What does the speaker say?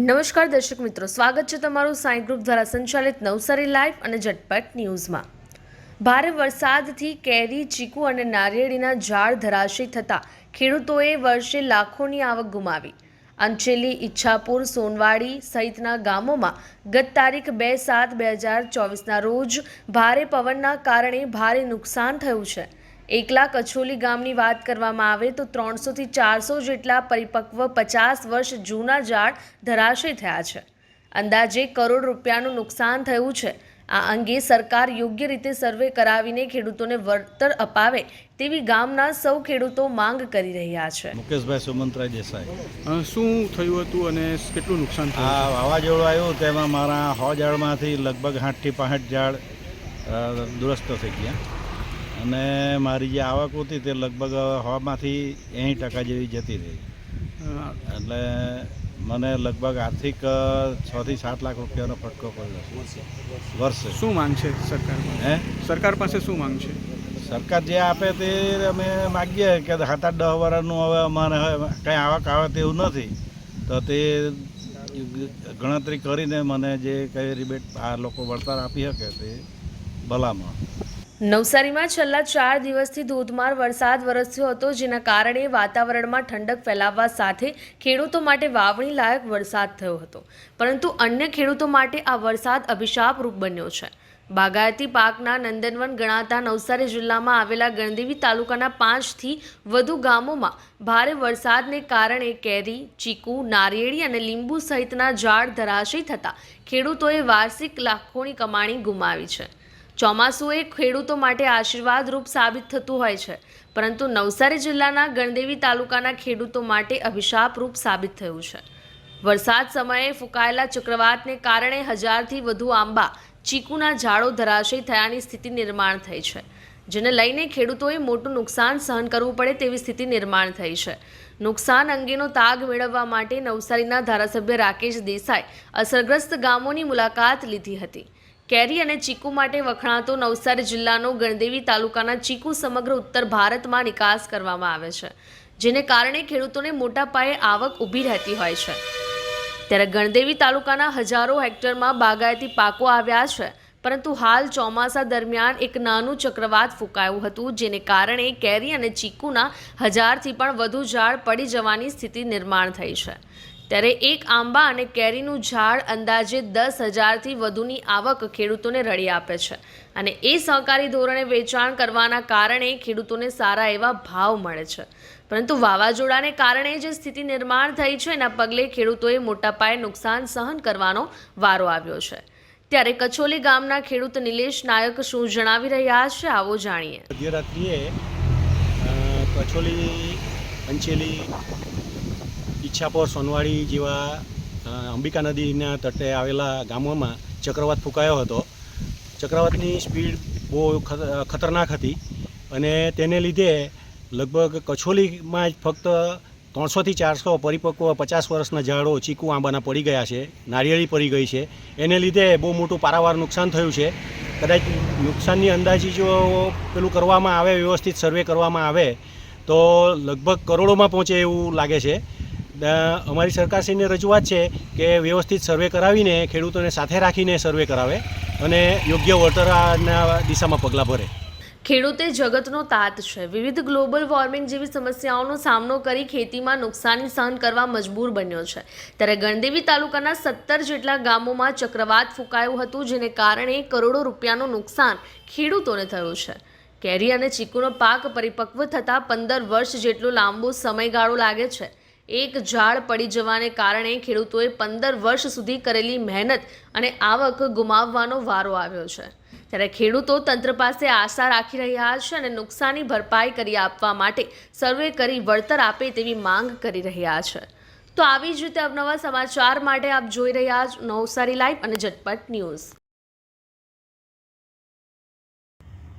નમસ્કાર દર્શક મિત્રો, સ્વાગત છે તમારું સાંઈ ગ્રુપ દ્વારા સંચાલિત નવસારી લાઈવ અને ઝટપટ ન્યૂઝમાં. ભારે વરસાદથી કેરી, ચીકુ અને નારિયેળીના ઝાડ ધરાશય થતાં ખેડૂતોએ વર્ષે લાખોની આવક ગુમાવી. અંચેલી, ઈચ્છાપુર, સોનવાડી સહિતના ગામોમાં ગત તારીખ બે સાત બે હજાર ચોવીસના રોજ ભારે પવનના કારણે ભારે નુકસાન થયું છે. એકલા કછોલી ગામની વાત કરવામાં આવે તો ત્રણસોથી ચારસો જેટલા પરિપક્વ પચાસ વર્ષ જૂના ઝાડ ધરાશય થયા છે. અંદાજે કરોડ રૂપિયાનું નુકસાન થયું છે. આ અંગે સરકાર યોગ્ય રીતે સર્વે કરાવીને ખેડૂતોને વળતર અપાવે તેવી ગામના સૌ ખેડૂતો માંગ કરી રહ્યા છે. મુકેશભાઈ સુમંતરાય દેસાઈ. શું થયું હતું અને કેટલું નુકસાન આ થયું વાવાઝોડું આવ્યું તેમાં મારા સો ઝાડમાંથી લગભગ આઠથી પાંચ ઝાડ દુરસ્ત થઈ ગયા. અને મારી જે આવક હતી તે લગભગ હવામાંથી એંસી ટકા જેવી જતી રહી. એટલે મને લગભગ આર્થિક છથી સાત લાખ રૂપિયાનો ફટકો પડ્યો વર્ષે. શું માંગ છે સરકાર હે? સરકાર પાસે શું માંગ છે? સરકાર જે આપે તે અમે માગીએ કે સાત આઠ દસ વર્ષનું હવે અમારે કંઈ આવક આવે તેવું નથી. તો તે ગણતરી કરીને મને જે કંઈ રિબેટ આ લોકો વળતર આપી શકે તે ભલામણ. નવસારીમાં છેલ્લા ચાર દિવસથી ધોધમાર વરસાદ વરસ્યો હતો, જેના કારણે વાતાવરણમાં ઠંડક ફેલાવવા સાથે ખેડૂતો માટે વાવણી લાયક વરસાદ થયો હતો. પરંતુ અન્ય ખેડૂતો માટે આ વરસાદ અભિશાપરૂપ બન્યો છે. બાગાયતી પાકના નંદનવન ગણાતા નવસારી જિલ્લામાં આવેલા ગણદેવી તાલુકાના પાંચથી વધુ ગામોમાં ભારે વરસાદને કારણે કેરી, ચીકુ, નારિયેળી અને લીંબુ સહિતના ઝાડ ધરાશયી થતાં ખેડૂતોએ વાર્ષિક લાખોની કમાણી ગુમાવી છે. ચોમાસું એ ખેડૂતો માટે આશીર્વાદરૂપ સાબિત થતું હોય છે. પરંતુ નવસારી જિલ્લાના ગણદેવી તાલુકાના ખેડૂતો માટે અભિશાપરૂપ સાબિત થયું છે. વરસાદ સમયે ફૂંકાયેલા ચક્રવાતને કારણે હજારથી વધુ આંબા ચીકુના ઝાડો ધરાશય થયાની સ્થિતિ નિર્માણ થઈ છે. જેને લઈને ખેડૂતોએ મોટું નુકસાન સહન કરવું પડે તેવી સ્થિતિ નિર્માણ થઈ છે. નુકસાન અંગેનો તાગ મેળવવા માટે નવસારીના ધારાસભ્ય રાકેશ દેસાઈ અસરગ્રસ્ત ગામોની મુલાકાત લીધી હતી. કેરી અને ચીકુ માટે વખણાતો નવસારી જિલ્લાનો ગણદેવી તાલુકાના ચીકુ સમગ્ર ઉત્તર ભારતમાં નિકાસ કરવામાં આવે છે, જેને કારણે ખેડૂતોને મોટા પાયે આવક ઊભી રહેતી હોય છે. ત્યારે ગણદેવી તાલુકાના હજારો હેક્ટરમાં બાગાયતી પાકો આવ્યા છે, પરંતુ હાલ ચોમાસા દરમિયાન એક નાનું ચક્રવાત ફૂંકાયું હતું, જેને કારણે કેરી અને ચીકુના હજારથી પણ વધુ ઝાડ પડી જવાની સ્થિતિ નિર્માણ થઈ છે. ત્યારે એક આંબા અને કેરીનું ઝાડ અંદાજે દસ હજારથી વધુની આવક ખેડૂતોને રળી આપે છે. અને એ સહકારી ધોરણે વેચાણ કરવાના કારણે ખેડૂતોને સારા એવા ભાવ મળે છે. પરંતુ વાવાઝોડાને કારણે જે સ્થિતિ નિર્માણ થઈ છે, એના પગલે ખેડૂતોએ મોટા પાયે નુકસાન સહન કરવાનો વારો આવ્યો છે. ત્યારે કચોલી ગામના ખેડૂત નિલેશ નાયક શું જણાવી રહ્યા છે, આવો જાણીએ. મધ્યરાત્રિએ કચોલી અંચેલી ઈચ્છાપોર સોનવાડી જેવા અંબિકા નદીના તટે આવેલા ગામોમાં ચક્રવાત ફૂંકાયો હતો. ચક્રવાતની સ્પીડ બહુ ખતરનાક હતી અને તેને લીધે લગભગ કછોલીમાં જ ફક્ત ત્રણસોથી ચારસો પરિપક્વ પચાસ વર્ષના ઝાડો ચીકુ આંબાના પડી ગયા છે, નારિયેળી પડી ગઈ છે. એને લીધે બહુ મોટું પારાવાર નુકસાન થયું છે. કદાચ નુકસાનની અંદાજી જો પેલું કરવામાં આવે, વ્યવસ્થિત સર્વે કરવામાં આવે, તો લગભગ કરોડોમાં પહોંચે એવું લાગે છે. અમારી સરકારશ્રીને રજૂઆત છે કે વ્યવસ્થિત સર્વે કરાવીને ખેડૂતોને સાથે રાખીને સર્વે કરાવે અને યોગ્ય વળતરના દિશામાં પગલાં ભરે. ખેડૂતે જગતનો તાત છે. વિવિધ ગ્લોબલ વોર્મિંગ જેવી સમસ્યાઓનો સામનો કરી ખેતીમાં નુકસાની સહન કરવા મજબૂર બન્યો છે. ત્યારે ગણદેવી તાલુકાના સત્તર જેટલા ગામોમાં ચક્રવાત ફૂંકાયું હતું, જેને કારણે કરોડો રૂપિયાનું નુકસાન ખેડૂતોને થયું છે. કેરી અને ચીકુનો પાક પરિપક્વ થતાં પંદર વર્ષ જેટલો લાંબો સમયગાળો લાગે છે. એક ઝાડ પડી જવાને કારણે ખેડૂતોએ પંદર વર્ષ સુધી કરેલી મહેનત અને આવક ગુમાવવાનો વારો આવ્યો છે. ત્યારે ખેડૂતો તંત્ર પાસે આશા રાખી રહ્યા છે અને નુકસાની ભરપાઈ કરી આપવા માટે સર્વે કરી વળતર આપે તેવી માંગ કરી રહ્યા છે. તો આવી જ રીતે અવનવા સમાચાર માટે આપ જોઈ રહ્યા છો નવસારી લાઈવ અને ઝટપટ news.